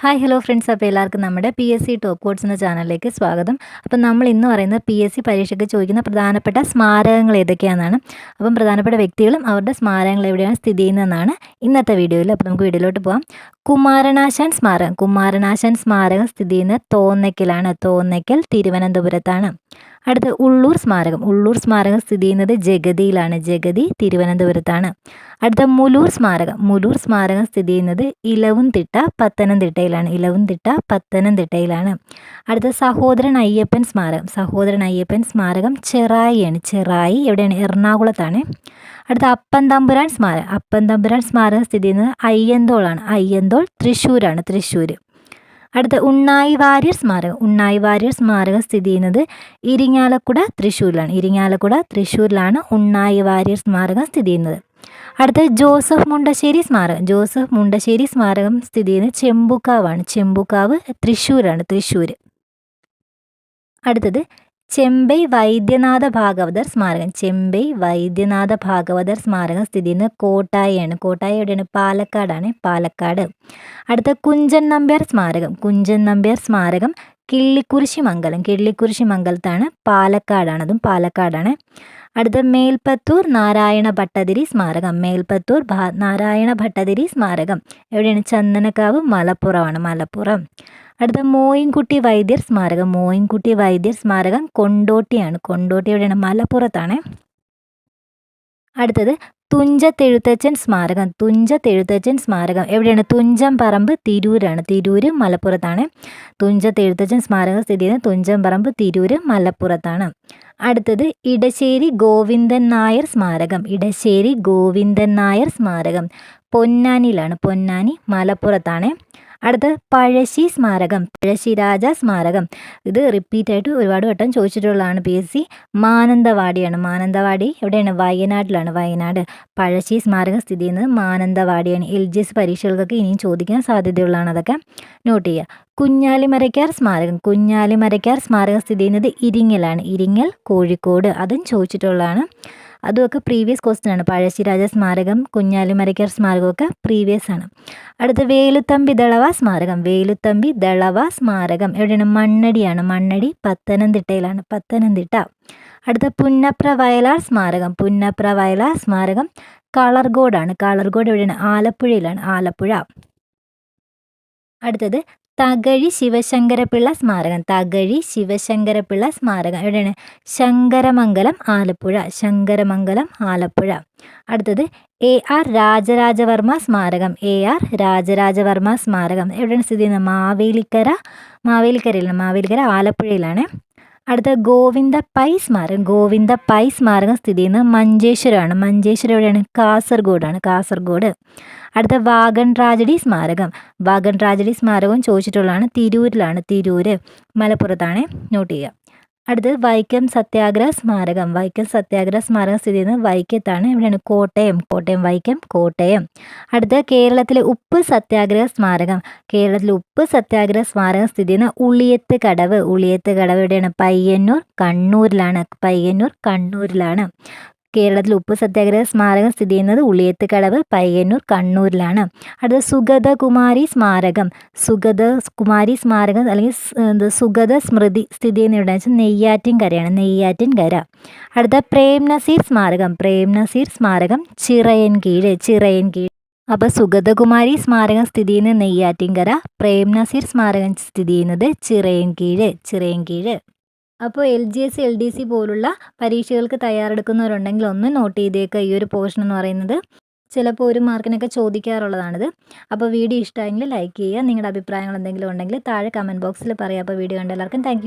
Hi hello friends അപ്പോൾ എല്ലാവർക്കും നമ്മുടെ P S C top codes എന്ന ചാനലിലേക്ക് സ്വാഗതം. അപ്പം നമ്മൾ ഇന്ന് പറയുന്നത് പി എസ് സി പരീക്ഷയ്ക്ക് ചോദിക്കുന്ന പ്രധാനപ്പെട്ട സ്മാരകങ്ങൾ ഏതൊക്കെയാണെന്നാണ്. അപ്പം പ്രധാനപ്പെട്ട വ്യക്തികളും അവരുടെ സ്മാരകങ്ങൾ എവിടെയാണ് സ്ഥിതി ചെയ്യുന്നതെന്നാണ് ഇന്നത്തെ വീഡിയോയിൽ. അപ്പോൾ നമുക്ക് വീഡിയോയിലോട്ട് പോകാം കുമാരനാശാൻ സ്മാരകം. കുമാരനാശാൻ സ്മാരകം സ്ഥിതി ചെയ്യുന്നത് തോന്നയ്ക്കലാണ് തോന്നയ്ക്കൽ തിരുവനന്തപുരത്താണ്. അടുത്ത ഉള്ളൂർ സ്മാരകം. ഉള്ളൂർ സ്മാരകം സ്ഥിതി ചെയ്യുന്നത് ജഗതിയിലാണ്. ജഗതി തിരുവനന്തപുരത്താണ്. അടുത്ത മുലൂർ സ്മാരകം. മുലൂർ സ്മാരകം സ്ഥിതി ചെയ്യുന്നത് ഇലവുംതിട്ട പത്തനംതിട്ടയിലാണ്. ഇലവുംതിട്ട പത്തനംതിട്ടയിലാണ്. അടുത്ത സഹോദരൻ അയ്യപ്പൻ സ്മാരകം. സഹോദരൻ അയ്യപ്പൻ സ്മാരകം ചെറായിയാണ്. ചെറായി എവിടെയാണ്? എറണാകുളത്താണ്. അടുത്ത അപ്പൻ അപ്പന്തമ്പുരാൻ സ്മാരകം. അപ്പന്തമ്പുരാൻ സ്മാരകം സ്ഥിതി ചെയ്യുന്നത് അയ്യന്തോളാണ്. അയ്യന്തോൾ തൃശ്ശൂരാണ്. തൃശ്ശൂർ അടുത്ത ഉണ്ണായി വാര്യർ സ്മാരകം. ഉണ്ണായി വാര്യർ സ്മാരകം സ്ഥിതി ചെയ്യുന്നത് ഇരിങ്ങാലക്കുട തൃശ്ശൂരിലാണ്. ഇരിങ്ങാലക്കുട തൃശ്ശൂരിലാണ് ഉണ്ണായി വാര്യർ സ്മാരകം സ്ഥിതി ചെയ്യുന്നത്. അടുത്ത ജോസഫ് മുണ്ടശ്ശേരി സ്മാരകം. ജോസഫ് മുണ്ടശ്ശേരി സ്മാരകം സ്ഥിതി ചെയ്യുന്നത് ചെമ്പുക്കാവാണ്. ചെമ്പുക്കാവ് തൃശ്ശൂരാണ് തൃശ്ശൂർ അടുത്തത് ചെമ്പൈ വൈദ്യനാഥ ഭാഗവതർ സ്മാരകം. ചെമ്പൈ വൈദ്യനാഥ ഭാഗവതർ സ്മാരകം സ്ഥിതി ചെയ്യുന്നത് കോട്ടായിയാണ്. കോട്ടായി എവിടെയാണ്? പാലക്കാടാണ് പാലക്കാട്. അടുത്ത കുഞ്ചൻ നമ്പ്യാർ സ്മാരകം. കുഞ്ചൻ നമ്പ്യാർ സ്മാരകം കിള്ളിക്കുരിശി മംഗലം. കിള്ളിക്കുരിശി മംഗലത്താണ് പാലക്കാടാണ്. അതും പാലക്കാടാണ്. അടുത്ത മേൽപ്പത്തൂർ നാരായണ ഭട്ടതിരി സ്മാരകം. മേൽപ്പത്തൂർ നാരായണ ഭട്ടതിരി സ്മാരകം. എവിടെയാണ്? ചന്ദനക്കാവ് മലപ്പുറമാണ് മലപ്പുറം. അടുത്ത മോയിൻകുട്ടി വൈദ്യർ സ്മാരകം. മോയിൻകുട്ടി വൈദ്യർ സ്മാരകം കൊണ്ടോട്ടിയാണ്. കൊണ്ടോട്ടി എവിടെയാണ്? മലപ്പുറത്താണ്. അടുത്തത് തുഞ്ചത്തെഴുത്തച്ഛൻ സ്മാരകം. തുഞ്ചത്തെഴുത്തച്ഛൻ സ്മാരകം. എവിടെയാണ്? തുഞ്ചം പറമ്പ് തിരൂരാണ്. തിരൂര് മലപ്പുറത്താണ്. തുഞ്ചത്തെഴുത്തച്ഛൻ സ്മാരകം സ്ഥിതി ചെയ്യുന്നത് തുഞ്ചം പറമ്പ് തിരൂര് മലപ്പുറത്താണ്. അടുത്തത് ഇടശ്ശേരി ഗോവിന്ദൻ നായർ സ്മാരകം. ഇടശ്ശേരി ഗോവിന്ദൻ നായർ സ്മാരകം. പൊന്നാനിയിലാണ്. പൊന്നാനി മലപ്പുറത്താണ്. അടുത്ത പഴശ്ശി സ്മാരകം. പഴശ്ശി രാജ സ്മാരകം. ഇത് റിപ്പീറ്റ് ആയിട്ട് ഒരുപാട് വട്ടം ചോദിച്ചിട്ടുള്ളതാണ് പി എസ് സി മാനന്തവാടിയാണ്. മാനന്തവാടി എവിടെയാണ്? വയനാട്ടിലാണ്. വയനാട്. പഴശ്ശി സ്മാരകം സ്ഥിതി ചെയ്യുന്നത് മാനന്തവാടിയാണ്. എൽ ജി എസ് പരീക്ഷകൾക്കൊക്കെ ഇനിയും ചോദിക്കാൻ സാധ്യതയുള്ളതാണ് അതൊക്കെ നോട്ട് ചെയ്യുക. കുഞ്ഞാലിമരയ്ക്കാർ സ്മാരകം. കുഞ്ഞാലിമരയ്ക്കാർ സ്മാരകം സ്ഥിതി ചെയ്യുന്നത് ഇരിങ്ങലാണ്. ഇരിങ്ങൽ കോഴിക്കോട് അതും ചോദിച്ചിട്ടുള്ളതാണ്. അതുമൊക്കെ പ്രീവിയസ് ക്വസ്റ്റ്യൻ ആണ്. പഴശ്ശിരാജ സ്മാരകം കുഞ്ഞാലിമരയ്ക്കർ സ്മാരകമൊക്കെ പ്രീവിയസ് ആണ്. അടുത്ത വേലുത്തമ്പി ദളവ സ്മാരകം. വേലുത്തമ്പി ദളവ സ്മാരകം. എവിടെയാണ്? മണ്ണടിയാണ്. മണ്ണടി പത്തനംതിട്ടയിലാണ്. പത്തനംതിട്ട. അടുത്ത പുന്നപ്ര വയലാർ സ്മാരകം. പുന്നപ്ര വയലാർ സ്മാരകം കളർഗോഡാണ് കളർഗോഡ് എവിടെയാണ്? ആലപ്പുഴയിലാണ്. ആലപ്പുഴ. അടുത്തത് തകഴി ശിവശങ്കരപിള്ള സ്മാരകം തകഴി ശിവശങ്കരപിള്ള സ്മാരകം. എവിടെയാണ് ശങ്കരമംഗലം ആലപ്പുഴ ശങ്കരമംഗലം ആലപ്പുഴ. അടുത്തത് എ ആർ രാജരാജവർമ്മ സ്മാരകം എ ആർ രാജരാജവർമ്മ സ്മാരകം. എവിടെയാണ് സ്ഥിതി ചെയ്യുന്നത്? മാവേലിക്കര മാവേലിക്കരയിലാണ് മാവേലിക്കര ആലപ്പുഴയിലാണ്. അടുത്ത ഗോവിന്ദ പൈ സ്മാരകം ഗോവിന്ദ പൈ സ്മാരകം സ്ഥിതി ചെയ്യുന്നത് മഞ്ചേശ്വരമാണ്. മഞ്ചേശ്വരം എവിടെയാണ്? കാസർഗോഡാണ് കാസർഗോഡ്. അടുത്ത വാഗൺ ട്രാജഡി സ്മാരകം. വാഗൺ ട്രാജഡി സ്മാരകം ചോദിച്ചിട്ടുള്ളതാണ് തിരൂരിലാണ് തിരൂര് മലപ്പുറത്താണ്. നോട്ട് ചെയ്യുക. അടുത്തത് വൈക്കം സത്യാഗ്രഹ സ്മാരകം. വൈക്കം സത്യാഗ്രഹ സ്മാരകം സ്ഥിതി ചെയ്യുന്നത് വൈക്കത്താണ്. എവിടെയാണ് കോട്ടയം കോട്ടയം വൈക്കം കോട്ടയം. അടുത്ത കേരളത്തിലെ ഉപ്പ് സത്യാഗ്രഹ സ്മാരകം. കേരളത്തിലെ ഉപ്പ് സത്യാഗ്രഹ സ്മാരകം സ്ഥിതി ചെയ്യുന്ന ഉളിയത്ത് കടവ്. ഉളിയത്ത് കടവ് എവിടെയാണ്? പയ്യന്നൂർ കണ്ണൂരിലാണ്. പയ്യന്നൂർ കണ്ണൂരിലാണ്. കേരളത്തിൽ ഉപ്പ് സത്യാഗ്രഹ സ്മാരകം സ്ഥിതി ചെയ്യുന്നത് ഉളിയത്ത് കടവ് പയ്യന്നൂർ കണ്ണൂരിലാണ്. അടുത്ത സുഗതകുമാരി സ്മാരകം. സുഗത കുമാരി സ്മാരകം അല്ലെങ്കിൽ സുഗത സ്മൃതി സ്ഥിതി ചെയ്യുന്ന എവിടെ വെച്ചാൽ നെയ്യാറ്റിൻകരയാണ് നെയ്യാറ്റിൻകര അടുത്ത പ്രേം നസീർ സ്മാരകം. പ്രേം നസീർ സ്മാരകം ചിറയൻകീഴ് ചിറയൻകീഴ് അപ്പോൾ സുഗതകുമാരി സ്മാരകം സ്ഥിതി ചെയ്യുന്നത് നെയ്യാറ്റിൻകര പ്രേം നസീർ സ്മാരകം സ്ഥിതി ചെയ്യുന്നത് ചിറയൻകീഴ് ചിറയൻകീഴ് അപ്പോൾ L G S L D C പോലുള്ള പരീക്ഷകൾക്ക് തയ്യാറെടുക്കുന്നവരുണ്ടെങ്കിൽ ഒന്ന് നോട്ട് ചെയ്തേക്കുക ഈ ഒരു പോർഷൻ എന്ന് പറയുന്നത്. ചിലപ്പോൾ ഒരു മാർക്കിനൊക്കെ ചോദിക്കാറുള്ളതാണിത്. അപ്പോൾ വീഡിയോ ഇഷ്ടമായെങ്കിൽ ലൈക്ക് ചെയ്യുക. നിങ്ങളുടെ അഭിപ്രായങ്ങൾ എന്തെങ്കിലും ഉണ്ടെങ്കിൽ താഴെ കമന്റ് ബോക്സിൽ പറയാം. അപ്പോൾ വീഡിയോ കണ്ട എല്ലാവർക്കും താങ്ക്